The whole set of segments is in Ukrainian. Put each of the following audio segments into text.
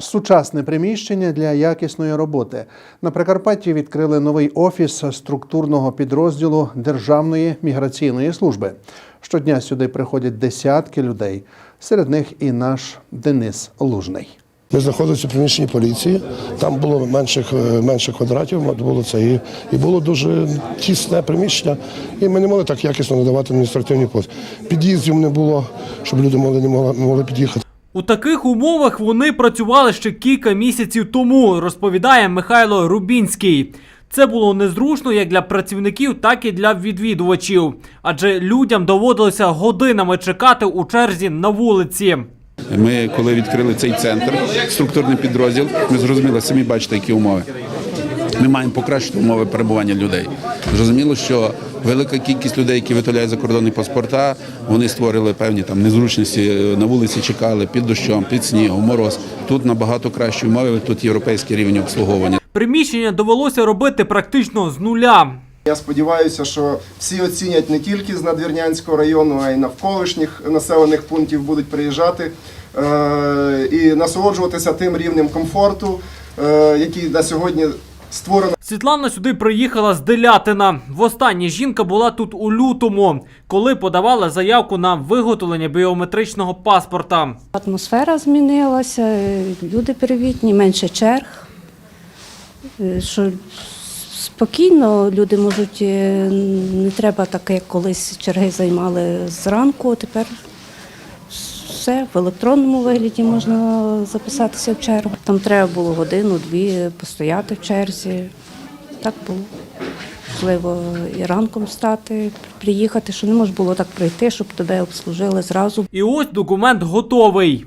Сучасне приміщення для якісної роботи. На Прикарпатті відкрили новий офіс структурного підрозділу Державної міграційної служби. Щодня сюди приходять десятки людей. Серед них і наш Денис Лужний. Ми знаходилися в приміщенні поліції, там було менших, е, менше квадратів, було це і, і було дуже тісне приміщення, і ми не могли так якісно надавати адміністративні послуги. Під'їздів не було, щоб люди могли, не могли, могли під'їхати. У таких умовах вони працювали ще кілька місяців тому, розповідає Михайло Рубінський. Це було незручно як для працівників, так і для відвідувачів, адже людям доводилося годинами чекати у черзі на вулиці. Ми, коли відкрили цей центр, структурний підрозділ, ми зрозуміли, самі бачите, які умови. Ми маємо покращити умови перебування людей. Зрозуміло, що велика кількість людей, які виготовляють закордонні паспорта, вони створили певні там незручності на вулиці, чекали під дощом, під снігом, мороз. Тут набагато кращі умови. Тут європейський рівень обслуговування. Приміщення довелося робити практично з нуля. Я сподіваюся, що всі оцінять не тільки з Надвірнянського району, а й навколишніх населених пунктів будуть приїжджати е- і насолоджуватися тим рівнем комфорту, е- який на сьогодні створено. Світлана сюди приїхала з Делятина. Востаннє жінка була тут у лютому, коли подавала заявку на виготовлення біометричного паспорта. Атмосфера змінилася, е, люди привітні, менше черг. Е, Що спокійно люди можуть, е, не треба так, як колись черги займали зранку, тепер все в електронному вигляді можна записатися в чергу. Там треба було годину-дві постояти в черзі. Так було. Можливо, і ранком встати, приїхати, що не можна було так прийти, щоб тебе обслужили зразу. І ось документ готовий.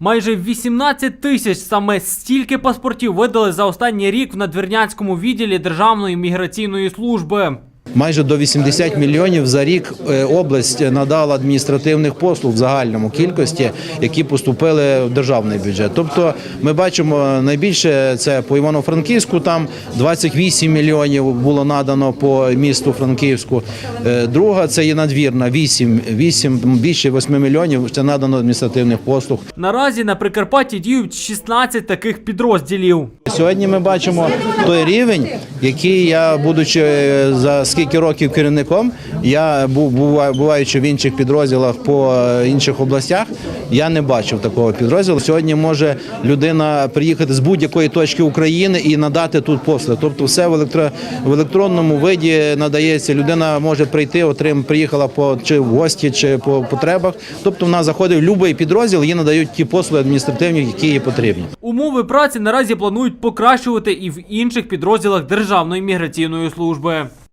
Майже 18 тисяч саме стільки паспортів видали за останній рік в надвірнянському відділі Державної міграційної служби. Майже до 80 мільйонів за рік е, область надала адміністративних послуг в загальному кількості, які поступили в державний бюджет. Тобто, ми бачимо найбільше це по Івано-Франківську. Там 28 мільйонів було надано по місту Франківську. Е, Друга це є надвірна 8, 8 більше 8 мільйонів. Це надано адміністративних послуг. Наразі на Прикарпатті діють 16 таких підрозділів. Сьогодні ми бачимо той рівень, який я, будучи е, за скільки років керівником, я був бува- буваючи в інших підрозділах по е, інших областях, я не бачив такого підрозділу. Сьогодні може людина приїхати з будь-якої точки України і надати тут послуги. Тобто, все в електро в електронному виді надається. Людина може прийти, отрим, приїхала по чи в гості, чи по потребах. Тобто, вона заходить в будь-який підрозділ, їй надають ті послуги адміністративні, які їй потрібні. Умови праці наразі планують покращувати і в інших підрозділах Державної міграційної служби.